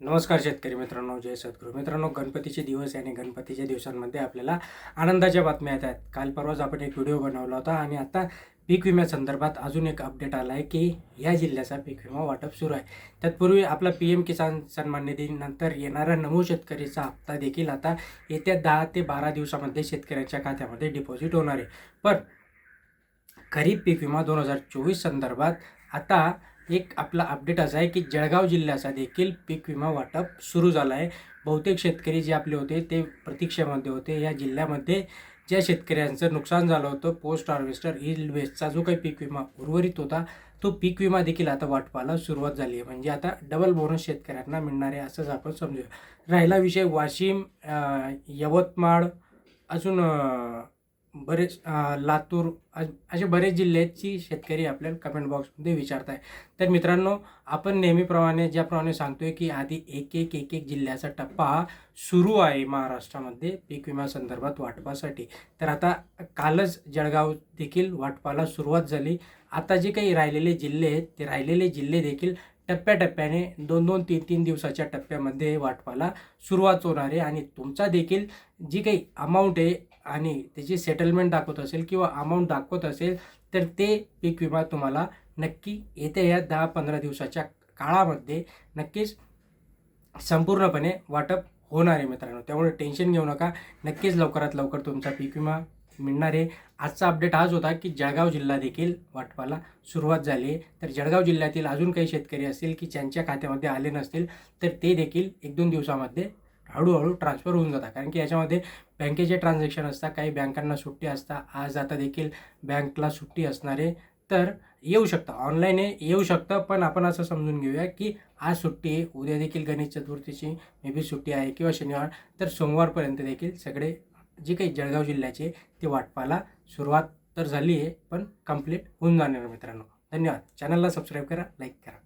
नमस्कार शेतकरी मित्रांनो जय सद्गुरू. मित्रांनो गणपतीचे दिवस आणि गणपतीच्या दिवसांमध्ये आपल्याला आनंदाच्या बातम्या येत आहेत. काल परवाच आपण एक व्हिडिओ बनवला होता आणि आता पीक विम्यासंदर्भात अजून एक अपडेट आला आहे की या जिल्ह्याचा पीक विमा वाटप सुरू आहे. तत्पूर्वी आपला पी एम किसान सन्मान निधीनंतर येणारा नमो शेतकरीचा हप्ता देखील आता येत्या दहा ते बारा दिवसामध्ये शेतकऱ्यांच्या खात्यामध्ये डिपॉझिट होणार आहे. पण खरीप पीक विमा दोन हजार चोवीस संदर्भात आता एक आपला अपडेट असा आहे की जळगाव जिल्ह्याचा देखील पीक विमा वाटप सुरू झाला आहे. बहुतेक शेतकरी जे आपले होते ते प्रतीक्षेमध्ये होते. या जिल्ह्यामध्ये ज्या शेतकऱ्यांचं नुकसान झालं होतं पोस्ट हार्वेस्टर इल वेस्टचा जो काही पीक विमा उर्वरित होता तो पीक विमा देखील आता वाटपाला सुरुवात झाली आहे. म्हणजे आता डबल बोनस शेतकऱ्यांना मिळणार आहे असंच आपण समजूया. राहिला विषय वाशिम यवतमाळ अजून बरेच लातूर असे बरेच जिल्ह्याची शेतकरी आपल्याला कमेंट बॉक्समध्ये विचारत आहे तर मित्रांनो आपण नेहमीप्रमाणे ज्याप्रमाणे सांगतोय की आधी एक एक एक एक जिल्ह्याचा टप्पा हा सुरू आहे महाराष्ट्रामध्ये पीक विमा संदर्भात वाटपासाठी. तर आता कालच जळगाव देखील वाटपाला सुरुवात झाली. आता जे काही राहिलेले जिल्हे आहेत ते राहिलेले जिल्हे देखील टप्प्याटप्प्याने दोन दोन तीन तीन दिवसाच्या टप्प्यामध्ये वाटपाला सुरुवात होणार आहे. आणि तुमचा देखील जी काही अमाऊंट आहे आणि त्याची सेटलमेंट दाखवत असेल किंवा अमाऊंट दाखवत असेल तर ते पीक विमा तुम्हाला नक्की येत्या या दहा पंधरा दिवसाच्या काळामध्ये नक्कीच संपूर्णपणे वाटप होणार आहे मित्रांनो. त्यामुळे टेन्शन घेऊ नका. नक्कीच लवकरात लवकर तुमचा पीक विमा मिळणार आहे. आजचा अपडेट हाच होता की जळगाव जिल्हा देखील वाटपाला सुरुवात झाली आहे. तर जळगाव जिल्ह्यातील अजून काही शेतकरी असतील की ज्यांच्या खात्यामध्ये आले नसतील तर ते देखील एक दोन दिवसामध्ये हळूहळू ट्रान्सफर होऊन जातात. कारण की याच्यामध्ये बँकेचे ट्रान्झॅक्शन असतात काही बँकांना सुट्टी असतात आज आता देखील बँकला सुट्टी असणारे तर येऊ शकतं. ऑनलाईन येऊ शकतं पण आपण असं समजून घेऊया की आज सुट्टी आहे उद्या देखील गणेश चतुर्थीची मे बी सुट्टी आहे किंवा शनिवार तर सोमवारपर्यंत देखील सगळे जे काही जळगाव जिल्ह्याचे ते वाटपाला सुरुवात तर झाली आहे पण कंप्लीट होऊन जाणार मित्रांनो. धन्यवाद. चॅनलला सबस्क्राईब करा लाईक करा.